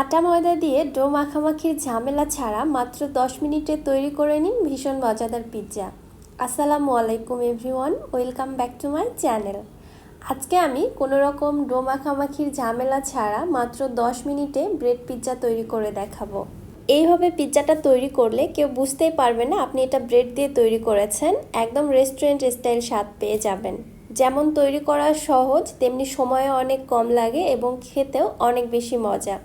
আটা ময়দা দিয়ে ডো মাখামাখির ঝামেলা ছাড়া মাত্র দশ মিনিটে তৈরি করে নিন ভীষণ মজাদার পিৎজা। আসসালামু আলাইকুম, everyone. Welcome back to my channel. আজকে আমি কোনো রকম ডো মাখামাখির ঝামেলা ছাড়া মাত্র দশ মিনিটে ব্রেড পিৎজা তৈরি করে দেখাবো। এইভাবে পিৎজাটা তৈরি করলে কেউ বুঝতেই পারবে না আপনি এটা ব্রেড দিয়ে তৈরি করেছেন, একদম রেস্টুরেন্ট স্টাইল স্বাদ পেয়ে যাবেন। যেমন তৈরি করা সহজ, তেমনি সময়ও অনেক কম লাগে এবং খেতেও অনেক বেশি মজা।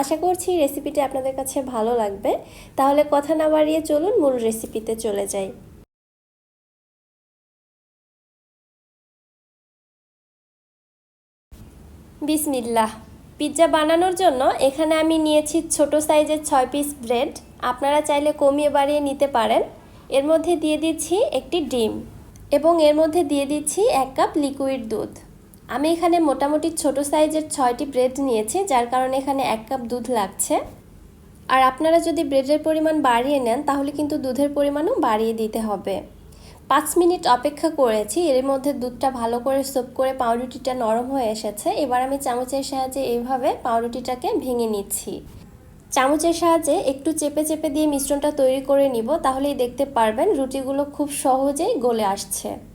আশা করছি রেসিপিটি আপনাদের কাছে ভালো লাগবে। তাহলে কথা না বাড়িয়ে চলুন, মূল রেসিপিতে চলে যাই। বিসমিল্লাহ। পিৎজা বানানোর জন্য এখানে আমি নিয়েছি ছোট সাইজের ছয় পিস ব্রেড। আপনারা চাইলে কমিয়ে বাড়িয়ে নিতে পারেন। এর মধ্যে দিয়ে দিচ্ছি একটি ডিম এবং এর মধ্যে দিয়ে দিচ্ছি এক কাপ লিকুইড দুধ। আমি এখানে মোটামুটি ছোট সাইজের ছয়টি ব্রেড নিয়েছি, যার কারণে এখানে এক কাপ দুধ লাগছে। আর আপনারা যদি ব্রেডের পরিমাণ বাড়িয়ে নেন, তাহলে কিন্তু দুধের পরিমাণও বাড়িয়ে দিতে হবে। পাঁচ মিনিট অপেক্ষা করেছি, এর মধ্যে দুধটা ভালো করে সোপ করে পাউরুটিটা নরম হয়ে এসেছে। এবার আমি চামচের সাহায্যে এইভাবে পাউরুটিটাকে ভেঙে নিচ্ছি। চামচের সাহায্যে একটু চেপে চেপে দিয়ে মিশ্রণটা তৈরি করে নিব, তাহলেই দেখতে পারবেন রুটিগুলো খুব সহজেই গলে আসছে।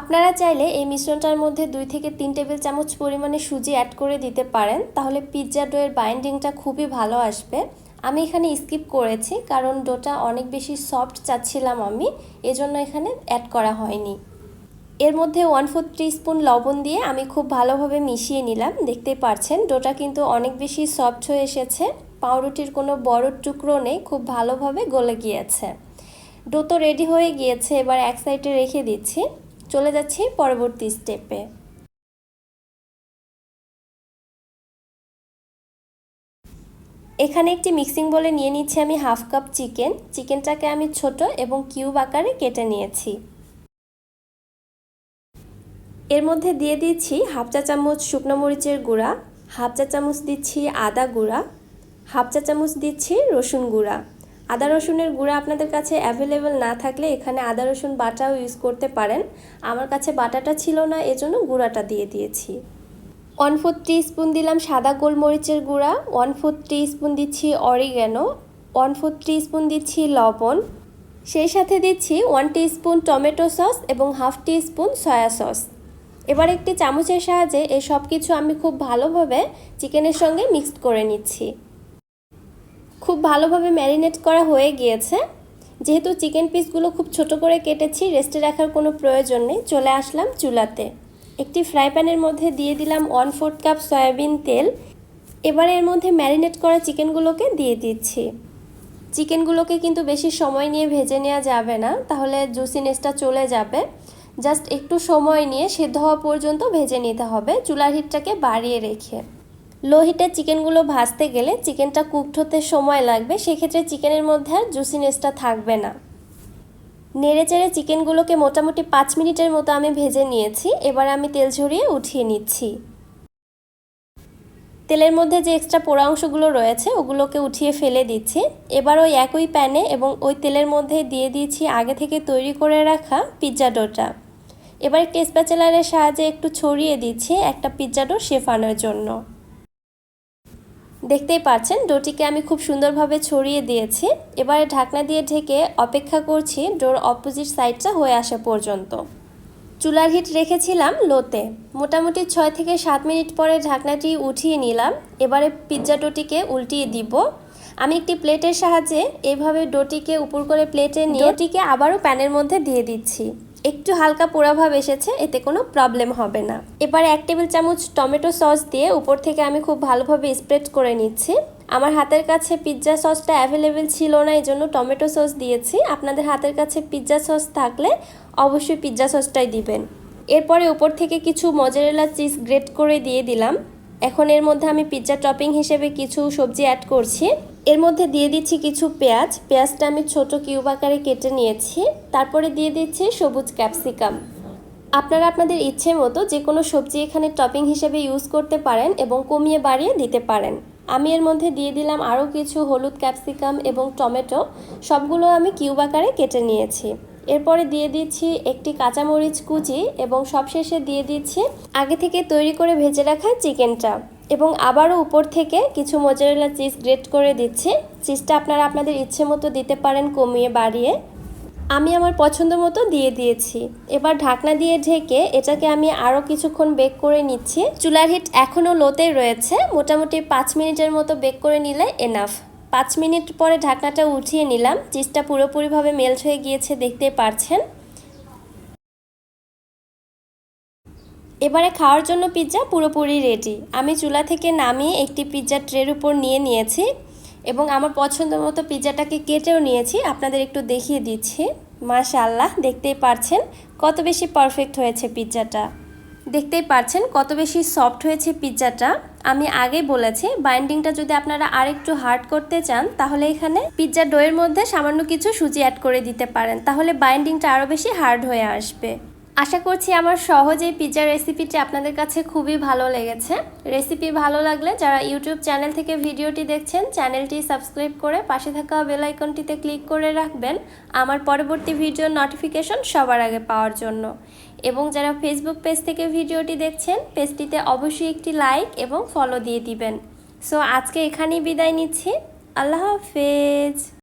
আপনারা চাইলে এই মিশ্রণটার মধ্যে দুই থেকে তিন টেবিল চামচ পরিমাণে সুজি অ্যাড করে দিতে পারেন। তাহলে পিৎজা ডোয়ের বাইন্ডিংটা খুবই ভালো আসবে। আমি এখানে স্কিপ করেছি, কারণ ডোটা অনেক বেশি সফট চাচ্ছিলাম আমি, এজন্য এখানে অ্যাড করা হয়নি। এর মধ্যে ওয়ান ফোর স্পুন লবণ দিয়ে আমি খুব ভালোভাবে মিশিয়ে নিলাম। দেখতেই পারছেন ডোটা কিন্তু অনেক বেশি সফট হয়ে এসেছে। পাউরুটির কোনো বড় টুকরো নেই, খুব ভালোভাবে গলে গিয়েছে। ডো তো রেডি হয়ে গিয়েছে, এবার এক সাইডে রেখে দিচ্ছি। চলে যাচ্ছি পরবর্তী স্টেপে। এখানে একটি মিক্সিং বলে নিয়ে নিচ্ছি আমি হাফ কাপ চিকেন। চিকেনটাকে আমি ছোট এবং কিউব আকারে কেটে নিয়েছি। এর মধ্যে দিয়ে দিচ্ছি হাফ চা চামচ শুকনো মরিচের গুঁড়া, হাফ চা চামচ দিচ্ছি আদা গুঁড়া, হাফ চা চামচ দিচ্ছি রসুন গুঁড়া। আদা রসুনের গুঁড়া আপনাদের কাছে অ্যাভেলেবেল না থাকলে এখানে আদা রসুন বাটাও ইউজ করতে পারেন। আমার কাছে বাটাটা ছিল না, এজন্য গুঁড়াটা দিয়ে দিয়েছি। ওয়ান ফোর স্পুন দিলাম সাদা গোলমরিচের গুঁড়া ওয়ান ফোর স্পুন দিচ্ছি অরিগ্যানো ওয়ান ফোর স্পুন দিচ্ছি লবণ, সেই সাথে দিচ্ছি ওয়ান স্পুন টমেটো সস এবং হাফ স্পুন সয়া সস এবার একটি চামচের সাহায্যে এই সব কিছু আমি খুব ভালোভাবে চিকেনের সঙ্গে মিক্সড করে নিচ্ছি। খুব ভালোভাবে ম্যারিনেট করা হয়ে গিয়েছে। যেহেতু চিকেন পিসগুলো খুব ছোট করে কেটেছি, রেস্টে রাখার কোনো প্রয়োজন নেই, চলে আসলাম চুলাতে। একটি ফ্রাই প্যানের মধ্যে দিয়ে দিলাম ওয়ান ফোর্থ কাপ সয়াবিন তেল। এবার এর মধ্যে ম্যারিনেট করা চিকেনগুলোকে দিয়ে দিচ্ছি। চিকেনগুলোকে কিন্তু বেশি সময় নিয়ে ভেজে নেওয়া যাবে না, তাহলে জুসিনেসটা চলে যাবে। জাস্ট একটু সময় নিয়ে সেদ্ধ হওয়া পর্যন্ত ভেজে নিতে হবে, চুলার হিটটাকে বাড়িয়ে রেখে। লো হিটে চিকেনগুলো ভাজতে গেলে চিকেনটা কুকড হতে সময় লাগবে, সেক্ষেত্রে চিকেনের মধ্যে আর জুসিনেসটা থাকবে না। নেড়ে চেড়ে চিকেনগুলোকে মোটামুটি পাঁচ মিনিটের মতো আমি ভেজে নিয়েছি, এবার আমি তেল ঝরিয়ে উঠিয়ে নিচ্ছি। তেলের মধ্যে যে এক্সট্রা পোড়া অংশগুলো রয়েছে, ওগুলোকে উঠিয়ে ফেলে দিচ্ছি। এবার ওই একই প্যানে এবং ওই তেলের মধ্যে দিয়ে দিয়েছি আগে থেকে তৈরি করে রাখা পিৎজা ডোটা এবার একটি স্প্যাচেলারের সাহায্যে একটু ছড়িয়ে দিচ্ছি একটা পিৎজা ডো শেফানোর জন্য। দেখতেই পাচ্ছেন ডোটিকে আমি খুব সুন্দরভাবে ছড়িয়ে দিয়েছি। এবারে ঢাকনা দিয়ে ঢেকে অপেক্ষা করছি ডোর অপোজিট সাইডটা হয়ে আসা পর্যন্ত। চুলার হিট রেখেছিলাম লোতে। মোটামুটি ছয় থেকে সাত মিনিট পরে ঢাকনাটি উঠিয়ে নিলাম। এবারে পিৎজা ডোটিকে উল্টিয়ে দিব। আমি একটি প্লেটের সাহায্যে এইভাবে ডোটিকে উপর করে প্লেটে নিয়ে ডোটিকে আবারও প্যানের মধ্যে দিয়ে দিচ্ছি। একটু হালকা পোড়াভাব এসেছে, এতে কোনো প্রবলেম হবে না। এবার এক টেবিল চামচ টমেটো সস দিয়ে উপর থেকে আমি খুব ভালোভাবে স্প্রেড করে নিচ্ছি। আমার হাতের কাছে পিৎজা সসটা অ্যাভেলেবেল ছিল না এই জন্য টমেটো সস দিয়েছি। আপনাদের হাতের কাছে পিৎজা সস থাকলে অবশ্যই পিৎজা সসটাই দিবেন। এরপরে উপর থেকে কিছু মজারেলা চিজ গ্রেট করে দিয়ে দিলাম। এখন এর মধ্যে আমি পিৎজা টপিং হিসেবে কিছু সবজি অ্যাড করছি। এর মধ্যে দিয়ে দিচ্ছি কিছু পেঁয়াজ। পেঁয়াজটা আমি ছোট কিউব আকারে কেটে নিয়েছি। তারপরে দিয়ে দিচ্ছি সবুজ ক্যাপসিকাম। আপনারা আপনাদের ইচ্ছে মতো যে কোনো সবজি এখানে টপিং হিসেবে ইউজ করতে পারেন এবং কমিয়ে বাড়িয়ে দিতে পারেন। আমি এর মধ্যে দিয়ে দিলাম আরও কিছু হলুদ ক্যাপসিকাম এবং টমেটো। সবগুলো আমি কিউব আকারে কেটে নিয়েছি। এরপরে দিয়ে দিচ্ছি একটি কাঁচামরিচ কুচি এবং সবশেষে দিয়ে দিচ্ছি আগে থেকে তৈরি করে ভেজে রাখা চিকেনটা। এবং আবারও উপর থেকে কিছু মোজারেলা চিজ গ্রেট করে দিচ্ছি। চিজটা আপনারা আপনাদের ইচ্ছে মতো দিতে পারেন কমিয়ে বাড়িয়ে। আমি আমার পছন্দ মতো দিয়ে দিয়েছি। এবার ঢাকনা দিয়ে ঢেকে এটাকে আমি আরও কিছুক্ষণ বেক করে নিচ্ছি। চুলার হিট এখনও লোতেই রয়েছে। মোটামুটি পাঁচ মিনিটের মতো বেক করে নিলে এনাফ পাঁচ মিনিট পরে ঢাকনাটা উঠিয়ে নিলাম। চিজটা পুরোপুরিভাবে মেল্ট হয়ে গিয়েছে দেখতে পারছেন। এবারে খাওয়ার জন্য পিৎজা পুরোপুরি রেডি আমি চুলা থেকে নামিয়ে একটি পিৎজা ট্রের উপর নিয়ে নিয়েছি এবং আমার পছন্দ মতো পিৎজাটাকে কেটেও নিয়েছি। আপনাদের একটু দেখিয়ে দিচ্ছি। মাশাল্লাহ দেখতেই পারছেন কত বেশি পারফেক্ট হয়েছে পিৎজাটা দেখতেই পারছেন কত বেশি সফট হয়েছে পিৎজাটা আমি আগে বলেছি বাইন্ডিংটা যদি আপনারা আরেকটু হার্ড করতে চান, তাহলে এখানে পিৎজা ডোয়ের মধ্যে সামান্য কিছু সুজি অ্যাড করে দিতে পারেন। তাহলে বাইন্ডিংটা আরও বেশি হার্ড হয়ে আসবে। আশা করছি আমার সহজ এই পিৎজার রেসিপিটি আপনাদের কাছে খুবই ভালো লেগেছে। রেসিপি ভালো লাগলে যারা ইউটিউব চ্যানেল থেকে ভিডিওটি দেখছেন চ্যানেলটি সাবস্ক্রাইব করে পাশে থাকা বেল আইকনটিতে ক্লিক করে রাখবেন আমার পরবর্তী ভিডিওর নোটিফিকেশন সবার আগে পাওয়ার জন্য। এবং যারা ফেসবুক পেজ থেকে ভিডিওটি দেখছেন পেজটিতে অবশ্যই একটি লাইক এবং ফলো দিয়ে দিবেন। সো আজকে এখানেই বিদায় নিচ্ছি। আল্লাহ হাফেজ।